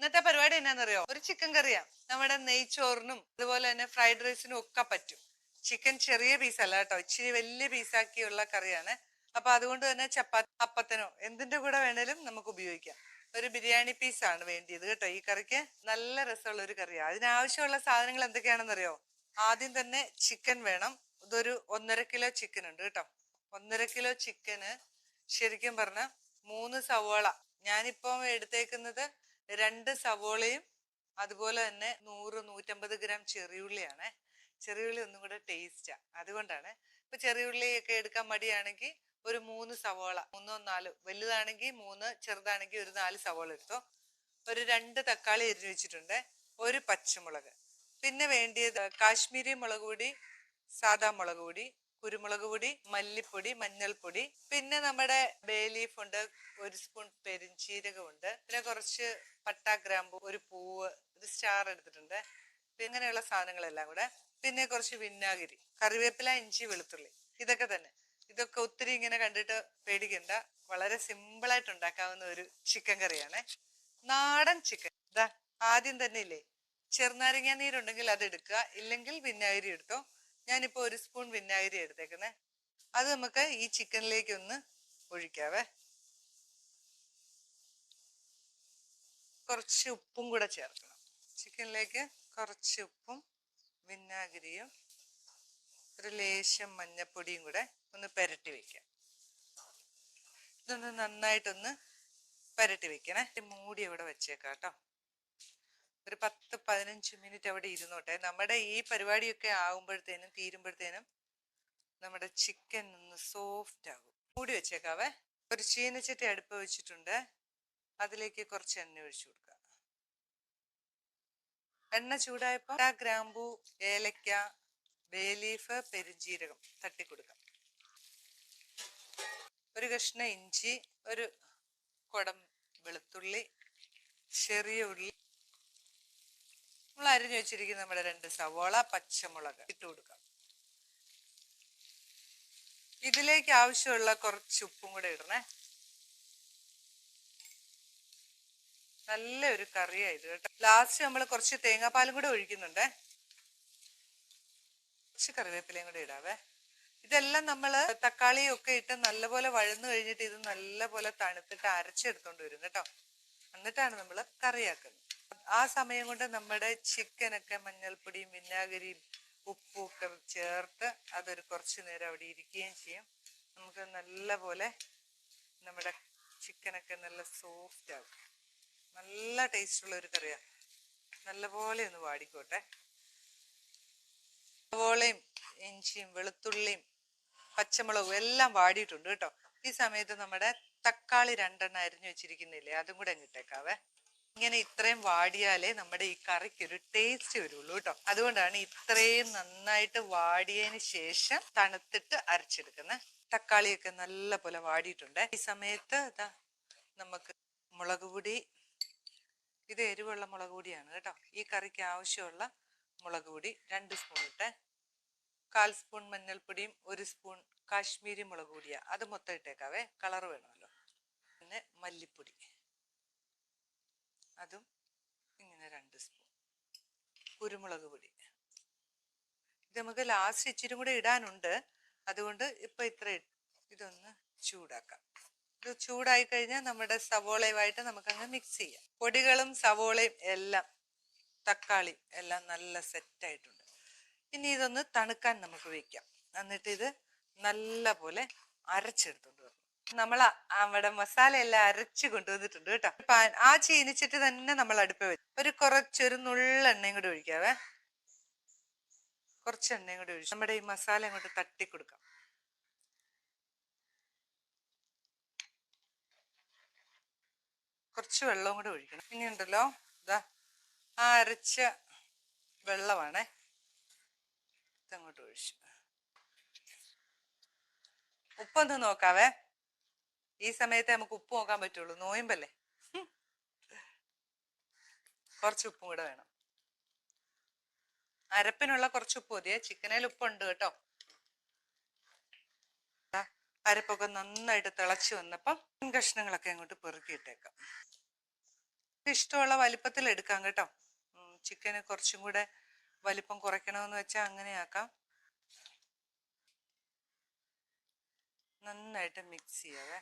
ഇന്നത്തെ പരിപാടി എന്നാന്നറിയോ? ഒരു ചിക്കൻ കറിയാ. നമ്മുടെ നെയ്ച്ചോറിനും അതുപോലെ തന്നെ ഫ്രൈഡ് റൈസിനും ഒക്കെ പറ്റും. ചിക്കൻ ചെറിയ പീസ് അല്ല കേട്ടോ. ഇച്ചിരി വലിയ പീസാക്കിയുള്ള കറിയാണ്. അപ്പൊ അതുകൊണ്ട് തന്നെ ചപ്പാത്തി അപ്പത്തിനോ എന്തിന്റെ കൂടെ വേണേലും നമുക്ക് ഉപയോഗിക്കാം. ഒരു ബിരിയാണി പീസാണ് വേണ്ടിയത് കേട്ടോ ഈ കറിക്ക്. നല്ല രസമുള്ള ഒരു കറിയാണ് അതിനാവശ്യമുള്ള സാധനങ്ങൾ എന്തൊക്കെയാണെന്നറിയോ? ആദ്യം തന്നെ ചിക്കൻ വേണം. ഇതൊരു ഒന്നര കിലോ ചിക്കൻ ഉണ്ട് കേട്ടോ. ഒന്നര കിലോ ചിക്കന് ശരിക്കും പറഞ്ഞ മൂന്ന് സവോള. ഞാനിപ്പോ എടുത്തേക്കുന്നത് രണ്ട് സവോളയും അതുപോലെ തന്നെ നൂറ് നൂറ്റമ്പത് ഗ്രാം ചെറിയുള്ളിയാണ്. ചെറിയുള്ളി ഒന്നും കൂടെ ടേസ്റ്റാ അതുകൊണ്ടാണ് ഇപ്പൊ ചെറിയുള്ളി ഒക്കെ എടുക്കാൻ മടിയാണെങ്കിൽ ഒരു മൂന്ന് സവോള മൂന്നോ നാലോ വലുതാണെങ്കിൽ മൂന്ന് ചെറുതാണെങ്കിൽ ഒരു നാല് സവോള എടുത്തോ. ഒരു രണ്ട് തക്കാളി എരിഞ്ഞു വെച്ചിട്ടുണ്ട് ഒരു പച്ചമുളക്. പിന്നെ വേണ്ടിയത് കാശ്മീരി മുളക് പൊടി സാദാ മുളക് പൊടി കുരുമുളക് പൊടി മല്ലിപ്പൊടി മഞ്ഞൾപ്പൊടി പിന്നെ നമ്മുടെ ബേ ലീഫ് ഉണ്ട് ഒരു സ്പൂൺ പെരിഞ്ചീരകമുണ്ട് പിന്നെ കുറച്ച് പട്ട ഗ്രാമ്പു ഒരു പൂവ് ഒരു സ്റ്റാർ എടുത്തിട്ടുണ്ട് ഇങ്ങനെയുള്ള സാധനങ്ങളെല്ലാം കൂടെ പിന്നെ കുറച്ച് വിന്നാഗിരി കറിവേപ്പില ഇഞ്ചി വെളുത്തുള്ളി ഇതൊക്കെ തന്നെ. ഇതൊക്കെ ഒത്തിരി ഇങ്ങനെ കണ്ടിട്ട് പേടിക്കണ്ട വളരെ സിമ്പിൾ ആയിട്ട് ഉണ്ടാക്കാവുന്ന ഒരു ചിക്കൻ കറിയാണ്. നാടൻ ചിക്കൻ. ഇതാ ആദ്യം തന്നെ ഇല്ലേ ചെറുനാരങ്ങ നീരുണ്ടെങ്കിൽ അത് എടുക്കുക ഇല്ലെങ്കിൽ വിന്നാഗിരി എടുത്തോ ഞാനിപ്പോ ഒരു സ്പൂൺ വിനാഗിരി എടുത്തേക്കുന്നേ. അത് നമുക്ക് ഈ ചിക്കനിലേക്ക് ഒന്ന് ഒഴിക്കാവേ. കുറച്ച് ഉപ്പും കൂടെ ചേർക്കണം. ചിക്കനിലേക്ക് കുറച്ച് ഉപ്പും വിനാഗിരിയും ഒരു ലേശം മഞ്ഞപ്പൊടിയും കൂടെ ഒന്ന് പെരട്ടി വെക്കാം. ഇതൊന്ന് നന്നായിട്ടൊന്ന് പെരട്ടി വെക്കണേ. മൂടി ഇവിടെ വെച്ചേക്കാം കേട്ടോ ഒരു പത്ത് പതിനഞ്ച് മിനിറ്റ് അവിടെ ഇരുന്നോട്ടെ. നമ്മുടെ ഈ പരിപാടിയൊക്കെ ആകുമ്പോഴത്തേനും തീരുമ്പോഴത്തേനും നമ്മുടെ ചിക്കൻ ഒന്ന് സോഫ്റ്റ് ആകും. മൂടി വെച്ചേക്കാവേ. ഒരു ചീനച്ചട്ടി അടുപ്പ് വെച്ചിട്ടുണ്ട്. അതിലേക്ക് കുറച്ച് എണ്ണ ഒഴിച്ചു കൊടുക്കുക എണ്ണ ചൂടായപ്പോൾ ഗ്രാമ്പു ഏലക്ക ബേലീഫ് പെരുംജീരകം തട്ടിക്കൊടുക്കാം ഒരു കഷ്ണ ഇഞ്ചി ഒരു കുടം വെളുത്തുള്ളി ചെറിയ ഉള്ളി നമ്മൾ അരിഞ്ഞു വെച്ചിരിക്കുന്ന നമ്മുടെ രണ്ട് സവോള പച്ചമുളക് ഇട്ട് കൊടുക്കാം. ഇതിലേക്ക് ആവശ്യമുള്ള കുറച്ച് ഉപ്പും കൂടെ ഇടണേ. നല്ല ഒരു കറിയാ ഇത് കേട്ടോ. ലാസ്റ്റ് നമ്മൾ കുറച്ച് തേങ്ങാപ്പാലും കൂടെ ഒഴിക്കുന്നുണ്ടേ. കുറച്ച് കറിവേപ്പിലയും കൂടെ ഇടാവേ. ഇതെല്ലാം നമ്മൾ തക്കാളിയും ഒക്കെ ഇട്ട് നല്ലപോലെ വഴന്നു കഴിഞ്ഞിട്ട് ഇത് നല്ലപോലെ തണുത്തിട്ട് അരച്ചെടുത്തോണ്ട് വരും കേട്ടോ. എന്നിട്ടാണ് നമ്മൾ കറിയാക്കുന്നത്. ആ സമയം കൊണ്ട് നമ്മുടെ ചിക്കനൊക്കെ മഞ്ഞൾപ്പൊടിയും വിനാഗിരിയും ഉപ്പും ഒക്കെ ചേർത്ത് അതൊരു കുറച്ച് നേരം അവിടെ ഇരിക്കുകയും ചെയ്യും. നമുക്ക് നല്ല പോലെ നമ്മുടെ ചിക്കനൊക്കെ നല്ല സോഫ്റ്റ് ആകും നല്ല ടേസ്റ്റുള്ള ഒരു കറിയാണ് നല്ലപോലെ ഒന്ന് വാടിക്കോട്ടെ. സവോളയും ഇഞ്ചിയും വെളുത്തുള്ളിയും പച്ചമുളകും എല്ലാം വാടിയിട്ടുണ്ട് കേട്ടോ. ഈ സമയത്ത് നമ്മുടെ തക്കാളി രണ്ടെണ്ണം അരിഞ്ഞു വെച്ചിരിക്കുന്നില്ലേ അതും കൂടെ അങ്ങിട്ടേക്കാവേ ഇങ്ങനെ ഇത്രയും വാടിയാലേ നമ്മുടെ ഈ കറിക്ക് ഒരു ടേസ്റ്റ് വരുള്ളൂ കേട്ടോ അതുകൊണ്ടാണ് ഇത്രയും നന്നായിട്ട് വാടിയതിന് ശേഷം തണുത്തിട്ട് അരച്ചെടുക്കുന്നത് തക്കാളിയൊക്കെ നല്ല പോലെ വാടിയിട്ടുണ്ട്. ഈ സമയത്ത് ഇതാ നമുക്ക് മുളക് പൊടി ഇത് എരിവുള്ള മുളക് പൊടിയാണ് കേട്ടോ ഈ കറിക്ക് ആവശ്യമുള്ള മുളക് പൊടി രണ്ട് സ്പൂൺ ഇട്ട് കാൽ സ്പൂൺ മഞ്ഞൾപ്പൊടിയും ഒരു സ്പൂൺ കാശ്മീരി മുളക് പൊടിയാണ് അത് മൊത്തം ഇട്ടേക്കാവേ. കളർ വേണമല്ലോ. പിന്നെ മല്ലിപ്പൊടി. അതും ഇങ്ങനെ രണ്ട് സ്പൂൺ കുരുമുളക് പൊടി. ഇത് നമുക്ക് ലാസ്റ്റ് ഇച്ചിരി കൂടെ ഇടാനുണ്ട്. അതുകൊണ്ട് ഇപ്പൊ ഇത്ര ഇതൊന്ന് ചൂടാക്കാം. ഇത് ചൂടായി കഴിഞ്ഞാൽ നമ്മുടെ സവോളയുമായിട്ട് നമുക്കങ്ങ് മിക്സ് ചെയ്യാം. പൊടികളും സവോളയും എല്ലാം തക്കാളി എല്ലാം നല്ല സെറ്റ് ആയിട്ടുണ്ട്. ഇനി ഇതൊന്ന് തണുക്കാൻ നമുക്ക് വയ്ക്കാം എന്നിട്ട് ഇത് നല്ല പോലെ അരച്ചെടുത്തോണ്ട് വരണം നമ്മൾ നമ്മുടെ മസാല എല്ലാം അരച്ച് കൊണ്ടുവന്നിട്ടുണ്ട് കേട്ടോ. പാൻ ആ ചീനിച്ചിട്ട് തന്നെ നമ്മൾ അടുപ്പ് വെച്ചു ഒരു കുറച്ചൊരു നുള്ള എണ്ണയും കൂടി ഒഴിക്കാവേ. കുറച്ച് എണ്ണയും കൂടി ഒഴിച്ചു നമ്മുടെ ഈ മസാല അങ്ങോട്ട് തട്ടി കൊടുക്കാം. കുറച്ച് വെള്ളവും കൂടി ഒഴിക്കണം. ഇനി ഉണ്ടല്ലോ ഇതാ ആ അരച്ച വെള്ളമാണേ. ഇതങ്ങോട്ട് ഒഴിച്ചു. ഉപ്പൊന്ന് നോക്കാവേ. ഈ സമയത്ത് നമുക്ക് ഉപ്പ് നോക്കാൻ പറ്റുള്ളൂ. നോയമ്പല്ലേ? കുറച്ച് ഉപ്പും കൂടെ വേണം. അരപ്പിനുള്ള കുറച്ച് ഉപ്പ് മതിയേ. ചിക്കനിൽ ഉപ്പുണ്ട് കേട്ടോ. അരപ്പൊക്കെ നന്നായിട്ട് തിളച്ച് വന്നപ്പം കഷ്ണങ്ങളൊക്കെ അങ്ങോട്ട് പെറുക്കിയിട്ടേക്കാം. ഇഷ്ടമുള്ള വലിപ്പത്തിൽ എടുക്കാം കേട്ടോ. ചിക്കന് കുറച്ചും കൂടെ വലിപ്പം കുറയ്ക്കണമെന്ന് വെച്ചാൽ അങ്ങനെയാക്കാം നന്നായിട്ട് മിക്സ് ചെയ്യാവേ.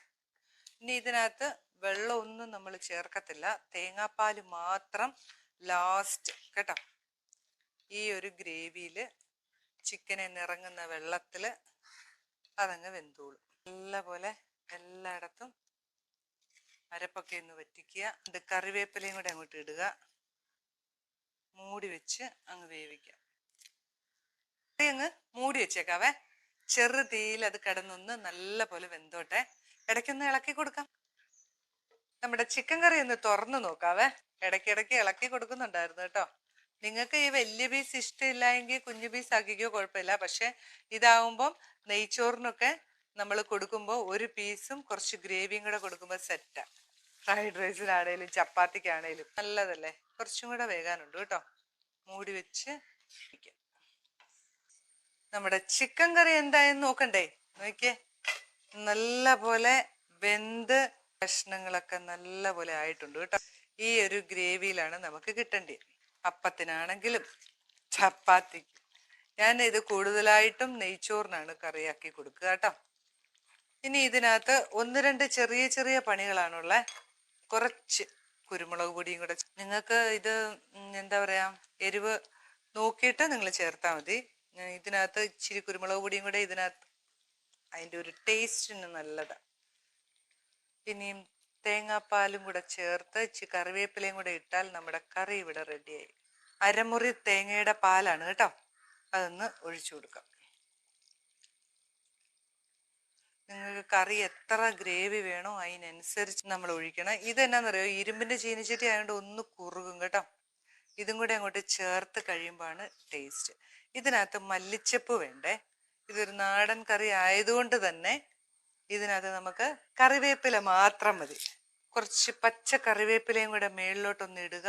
ഇനി ഇതിനകത്ത് വെള്ളമൊന്നും നമ്മൾ ചേർക്കത്തില്ല. തേങ്ങാപ്പാൽ മാത്രം ലാസ്റ്റ് കേട്ടോ. ഈ ഒരു ഗ്രേവിയിൽ ചിക്കനെ നിറങ്ങുന്ന വെള്ളത്തിൽ അതങ്ങ് വെന്തോളും. നല്ലപോലെ എല്ലായിടത്തും അരപ്പൊക്കെ ഒന്ന് വറ്റിക്കുക. ഇത് കറിവേപ്പിലയും കൂടെ അങ്ങോട്ട് ഇടുക. മൂടി വെച്ച് അങ്ങ് വേവിക്കാം അങ്ങ് മൂടി വെച്ചേക്കാവേ. ചെറു തീയിൽ അത് കിടന്നൊന്ന് നല്ല പോലെ വെന്തോട്ടെ. ഇടയ്ക്കൊന്ന് ഇളക്കി കൊടുക്കാം. നമ്മുടെ ചിക്കൻ കറി ഒന്ന് തുറന്നു നോക്കാവേ. ഇടയ്ക്കിടയ്ക്ക് ഇളക്കി കൊടുക്കുന്നുണ്ടായിരുന്നു കേട്ടോ. നിങ്ങൾക്ക് ഈ വലിയ പീസ് ഇഷ്ടമില്ല എങ്കിൽ കുഞ്ഞു പീസ് ആക്കിക്കോ കുഴപ്പമില്ല. പക്ഷെ ഇതാവുമ്പം നെയ്ച്ചോറിനൊക്കെ നമ്മൾ കൊടുക്കുമ്പോൾ ഒരു പീസും കുറച്ച് ഗ്രേവിയും കൂടെ കൊടുക്കുമ്പോൾ സെറ്റാണ് ഫ്രൈഡ് റൈസിനാണേലും ചപ്പാത്തിക്കാണേലും നല്ലതല്ലേ? കുറച്ചും കൂടെ വേകാനുണ്ട് കേട്ടോ. മൂടി വെച്ച്. നമ്മുടെ ചിക്കൻ കറി എന്തായെന്ന് നോക്കണ്ടേ? നോക്കിയേ. നല്ല പോലെ വെന്ത് കഷ്ണങ്ങളൊക്കെ നല്ല പോലെ ആയിട്ടുണ്ട് കേട്ടോ. ഈ ഒരു ഗ്രേവിയിലാണ് നമുക്ക് കിട്ടേണ്ടത് അപ്പത്തിനാണെങ്കിലും ചപ്പാത്തി. ഞാൻ ഇത് കൂടുതലായിട്ടും നെയ്ച്ചോറിനാണ് കറിയാക്കി കൊടുക്കുക കേട്ടോ. ഇനി ഇതിനകത്ത് ഒന്ന് രണ്ട് ചെറിയ ചെറിയ പണികളാണുള്ളത് കുറച്ച് കുരുമുളക് പൊടിയും കൂടെ നിങ്ങൾക്ക് ഇത് എന്താ പറയാ എരിവ് നോക്കിയിട്ട് നിങ്ങൾ ചേർത്താൽ മതി. ഇതിനകത്ത് ഇച്ചിരി കുരുമുളക് പൊടിയും കൂടെ ഇതിനകത്ത് അതിന്റെ ഒരു ടേസ്റ്റിന് നല്ലതാണ് ഇനിയും തേങ്ങാപ്പാലും കൂടെ ചേർത്ത് ഇച്ചി കറിവേപ്പിലയും കൂടെ ഇട്ടാൽ നമ്മുടെ കറി ഇവിടെ റെഡിയായി അരമുറി തേങ്ങയുടെ പാലാണ് കേട്ടോ. അതൊന്ന് ഒഴിച്ചു കൊടുക്കാം. നിങ്ങൾക്ക് കറി എത്ര ഗ്രേവി വേണോ അതിനനുസരിച്ച് നമ്മൾ ഒഴിക്കണം. ഇതെന്നാന്നറിയോ ഇരുമ്പിന്റെ ചീനിച്ചട്ടി ആയതുകൊണ്ട് ഒന്ന് കുറുകും കേട്ടോ. ഇതും കൂടെ അങ്ങോട്ട് ചേർത്ത് കഴിയുമ്പോഴാണ് ടേസ്റ്റ് ഇതിനകത്ത് മല്ലിച്ചപ്പ് വേണ്ടേ? ഇതൊരു നാടൻ കറി ആയതുകൊണ്ട് തന്നെ ഇതിനകത്ത് നമുക്ക് കറിവേപ്പില മാത്രം മതി. കുറച്ച് പച്ച കറിവേപ്പിലയും കൂടെ മേളിലോട്ടൊന്ന് ഇടുക.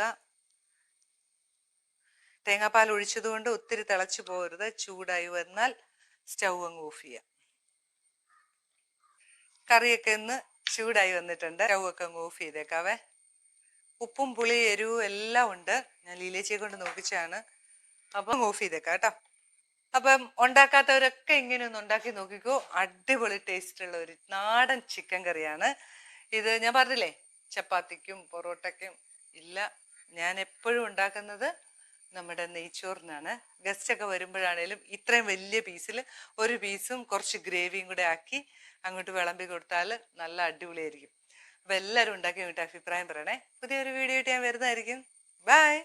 തേങ്ങാപ്പാൽ ഒഴിച്ചതുകൊണ്ട് ഒത്തിരി തിളച്ചു പോകരുത്. ചൂടായി വന്നാൽ സ്റ്റൗ അങ്ങ് ഓഫ് ചെയ്യാം. കറിയൊക്കെ ഒന്ന് ചൂടായി വന്നിട്ടുണ്ട്. സ്റ്റൗ ഒക്കെ അങ്ങ് ഓഫ് ചെയ്തേക്കാവേ. ഉപ്പും പുളി എരിവും എല്ലാം ഉണ്ട്. ഞാൻ ലീലേച്ചിയെ കൊണ്ട് നോക്കിച്ചാണ് അപ്പം ഓഫ് ചെയ്തേക്കാം കേട്ടോ. അപ്പം ഉണ്ടാക്കാത്തവരൊക്കെ ഇങ്ങനെ ഒന്ന് ഉണ്ടാക്കി നോക്കിക്കോ. അടിപൊളി ടേസ്റ്റ് ഉള്ള ഒരു നാടൻ ചിക്കൻ കറിയാണ്. ഇത് ഞാൻ പറഞ്ഞില്ലേ ചപ്പാത്തിക്കും പൊറോട്ടയ്ക്കും ഇല്ല. ഞാൻ എപ്പോഴും ഉണ്ടാക്കുന്നത് നമ്മുടെ നെയ്ച്ചോറിനാണ്. ഗസ്റ്റ് ഒക്കെ വരുമ്പോഴാണേലും ഇത്രയും വലിയ പീസിൽ ഒരു പീസും കുറച്ച് ഗ്രേവിയും കൂടെ ആക്കി അങ്ങോട്ട് വിളമ്പി കൊടുത്താൽ നല്ല അടിപൊളിയായിരിക്കും. അപ്പം എല്ലാവരും ഉണ്ടാക്കി അഭിപ്രായം പറയണേ. പുതിയൊരു വീഡിയോ ആയിട്ട് ഞാൻ വരുന്നതായിരിക്കും. ബൈ